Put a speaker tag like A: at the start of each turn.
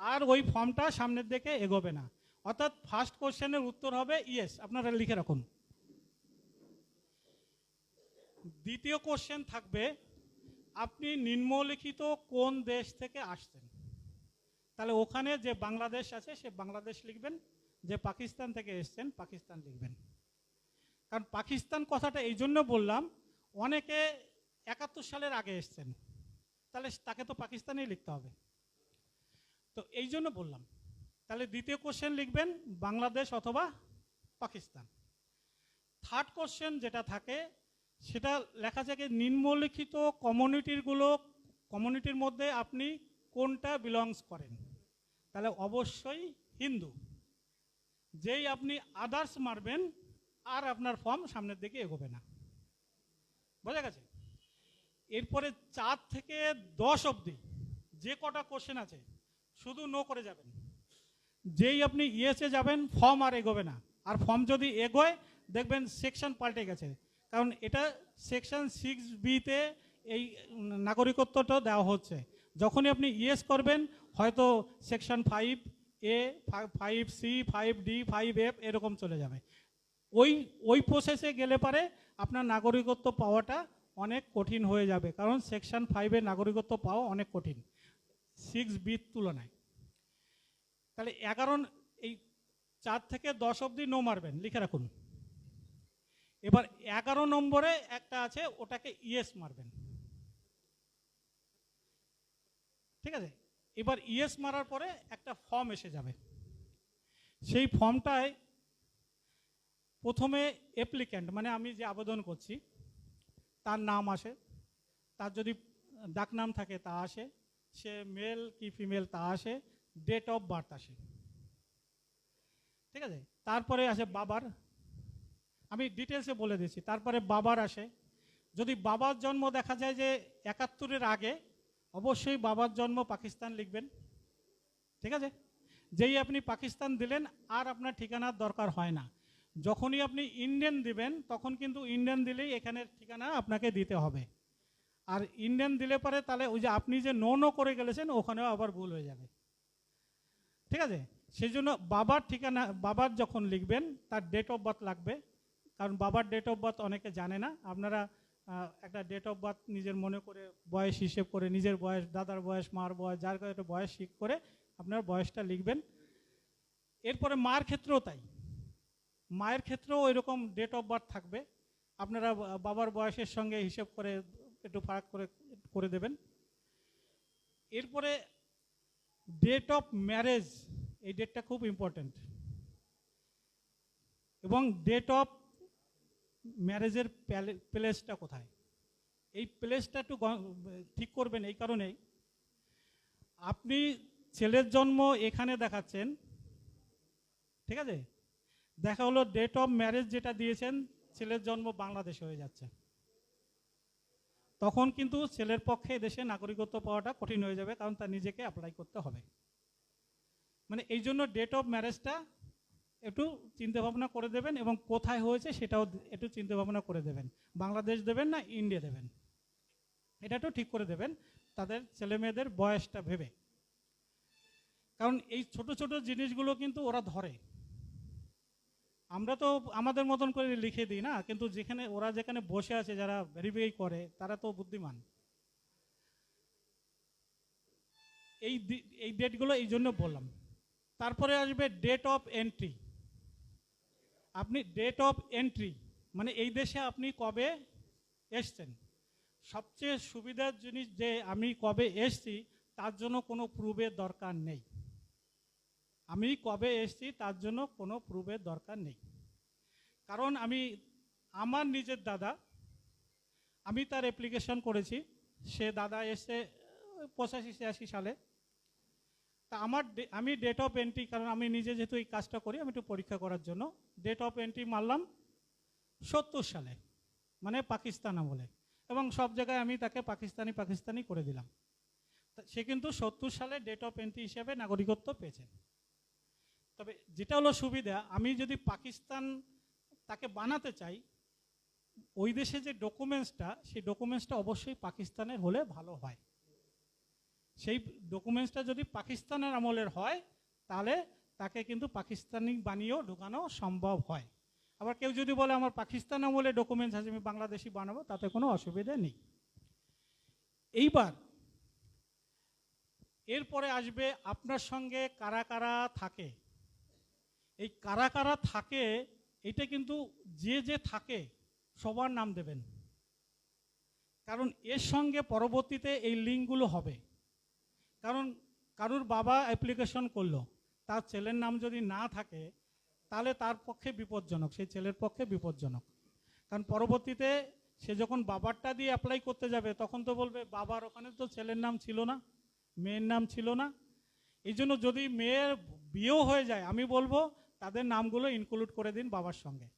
A: আর ওই ফর্মটা সামনের দিকে এগোবে না। অর্থাৎ ফার্স্ট কোশ্চেনের উত্তর হবে ইয়েস আপনারা লিখে রাখুন। দ্বিতীয় কোশ্চেন থাকবে, আপনি নিম্নলিখিত কোন দেশ থেকে আসছেন? তাহলে ওখানে যে বাংলাদেশ আছে, সে বাংলাদেশ লিখবেন, যে পাকিস্তান থেকে এসছেন, পাকিস্তান লিখবেন। কারণ পাকিস্তান কথাটা এই জন্য বললাম, অনেকে একাত্তর সালের আগে এসছেন, তাহলে তাকে তো পাকিস্তানেই লিখতে হবে। তো এই জন্য বললাম। তাহলে দ্বিতীয় কোশ্চেন লিখবেন, বাংলাদেশ অথবা পাকিস্তান। থার্ড কোশ্চেন যেটা থাকে, সেটা লেখা থাকে নিম্নলিখিত কমিউনিটিরগুলো কমিউনিটির মধ্যে আপনি কোনটা বিলংস করেন? তাহলে অবশ্যই হিন্দু। যেই আপনি আদার্স মারবেন, আর আপনার ফর্ম সামনের দিকে এগোবে না। বোঝা গেছে? এরপরে চার থেকে দশ অবধি যে কটা কোশ্চেন আছে শুধু নো করে যাবেন। যেই আপনি ইয়েসে যাবেন ফর্ম আর এগোবে না। আর ফর্ম যদি এগোয়, দেখবেন সেকশন পাল্টে গেছে। কারণ এটা সেকশন সিক্স বিতে এই নাগরিকত্বটা দেওয়া হচ্ছে। যখনই আপনি ইয়েস করবেন, হয়তো section five A five C five D five F এরকম চলে যাবে। ওই ওই প্রসেসে গেলে পারে আপনার নাগরিকত্ব পাওয়াটা অনেক কঠিন হয়ে যাবে। কারণ সেকশন ফাইভে নাগরিকত্ব পাওয়া অনেক কঠিন। সিক্স বির তুলনায়। তাহলে এগারো এই চার থেকে দশ অবধি নো মারবেন, লিখে রাখুন। এবার এগারো নম্বরে একটা আছে, ওটাকে ইয়েস মারবেন। ঠিক আছে? এবার ইয়েস মারার পরে একটা ফর্ম এসে যাবে। সেই ফর্মটায় প্রথমে অ্যাপ্লিক্যান্ট মানে আমি যে আবেদন করছি, তার নাম আসে, তার যদি ডাকনাম থাকে, তা আসে। সে মেল কি ফিমেল তা আসে ডেট অফ বার্থ আসে। ঠিক আছে? তারপরে আসে বাবার। আমি ডিটেলসে বলে দিচ্ছি তারপরে বাবার আসে। যদি বাবার জন্ম দেখা যায় যে একাত্তরের আগে, অবশ্যই বাবার জন্ম পাকিস্তান লিখবেন। ঠিক আছে? যেই আপনি পাকিস্তান দিলেন, আর আপনার ঠিকানার দরকার হয় না। যখনই আপনি ইন্ডিয়ান দিবেন, তখন কিন্তু ইন্ডিয়ান দিলেই এখানের ঠিকানা আপনাকে দিতে হবে। আর ইন্ডিয়ান দিলে পারে, তাহলে ওই যে আপনি যে নো নো করে গেলেছেন, ওখানেও আবার ভুল হয়ে যাবে। ঠিক আছে? সেই জন্য বাবার ঠিকানা, বাবার যখন লিখবেন, তার ডেট অফ বার্থ লাগবে। কারণ বাবার ডেট অফ বার্থ অনেকে জানে না। আপনারা একটা ডেট অফ বার্থ নিজের মনে করে, বয়স হিসেব করে, নিজের বয়স, দাদার বয়স, মার বয়স, যার কাছে একটা বয়স ঠিক করে আপনার বয়সটা লিখবেন। এরপরে মার ক্ষেত্রেও তাই। মায়ের ক্ষেত্রেও এরকম ডেট অফ বার্থ থাকবে। আপনারা বাবার বয়সের সঙ্গে হিসেব করে একটু ফারাক করে করে দেবেন। এরপরে ডেট অফ ম্যারেজ এই ডেটটা খুব ইম্পর্ট্যান্ট এবং ডেট অফ ম্যারেজের প্লেসটা কোথায়? এই প্লেসটা একটু ঠিক করবেন এই কারণেই। আপনি ছেলের জন্ম এখানে দেখাচ্ছেন। ঠিক আছে? দেখা হলো ডেট অফ ম্যারেজ যেটা দিয়েছেন, ছেলের জন্ম বাংলাদেশে হয়ে যাচ্ছে। তখন কিন্তু ছেলের পক্ষে দেশে নাগরিকত্ব পাওয়াটা কঠিন হয়ে যাবে, কারণ তার নিজেকে অ্যাপ্লাই করতে হবে। মানে এই জন্য ডেট অফ ম্যারেজটা একটু চিন্তাভাবনা করে দেবেন এবং কোথায় হয়েছে সেটাও একটু চিন্তাভাবনা করে দেবেন। বাংলাদেশ দেবেন না ইন্ডিয়া দেবেন? এটা একটু ঠিক করে দেবেন, তাদের ছেলে মেয়েদের বয়সটা ভেবে। কারণ এই ছোট ছোট জিনিসগুলো কিন্তু ওরা ধরে। আমরা তো আমাদের মতন করে লিখে দিই না, কিন্তু যেখানে ওরা যেখানে বসে আছে, যারা ভেরিফাই করে, তারা তো বুদ্ধিমান। এই এই ডেটগুলো এই জন্য বললাম। তারপরে আসবে ডেট অফ এন্ট্রি আপনি ডেট অফ এন্ট্রি মানে এই দেশে আপনি কবে এসছেন? সবচেয়ে সুবিধার জিনিস যে আমি কবে এসছি, তার জন্য কোনো প্রুফের দরকার নেই। আমি কবে এসছি তার জন্য কোনো প্রুফের দরকার নেই। কারণ আমি, আমার নিজের দাদা, আমি তার অ্যাপ্লিকেশন করেছি। সে দাদা এসে পঁচাশি, ছিয়াশি সালে। তা আমার আমি ডেট অফ এন্ট্রি কারণ আমি নিজে যেহেতু এই কাজটা করি, আমি একটু পরীক্ষা করার জন্য। ডেট অফ এন্ট্রি মারলাম সত্তর সালে মানে পাকিস্তান আমলে। এবং সব জায়গায় আমি তাকে পাকিস্তানি পাকিস্তানি করে দিলাম। সে কিন্তু সত্তর সালে ডেট অফ এন্ট্রি হিসেবে নাগরিকত্ব পেয়েছে। তবে যেটা হলো সুবিধা, আমি যদি পাকিস্তান তাকে বানাতে চাই, ওই দেশে যে ডকুমেন্টসটা সেই ডকুমেন্টসটা অবশ্যই পাকিস্তানের হলে ভালো হয়। সেই ডকুমেন্টসটা যদি পাকিস্তানের আমলের হয়, তাহলে তাকে কিন্তু পাকিস্তানি বানিয়েও ঢোকানো সম্ভব হয়। আবার কেউ যদি বলে, আমার পাকিস্তান আমলে ডকুমেন্টস আছে, আমি বাংলাদেশি বানাবো তাতে কোনো অসুবিধা নেই। এইবার এরপরে আসবে আপনার সঙ্গে কারা কারা থাকে। এই কারা কারা থাকে, এটা কিন্তু যে যে থাকে, সবার নাম দেবেন। কারণ এর সঙ্গে পরবর্তীতে এই লিঙ্কগুলো হবে। কারণ কারুর বাবা অ্যাপ্লিকেশন করল, তার ছেলের নাম যদি না থাকে, তাহলে তার পক্ষে বিপজ্জনক, সেই ছেলের পক্ষে বিপজ্জনক। কারণ পরবর্তীতে সে যখন বাবারটা দিয়ে অ্যাপ্লাই করতে যাবে, তখন তো বলবে, বাবার ওখানে তো ছেলের নাম ছিল না, মেয়ের নাম ছিল না। এই জন্য যদি মেয়ের বিয়েও হয়ে যায়, আমি বলব তাদের নামগুলো ইনক্লুড করে দিন বাবার সঙ্গে।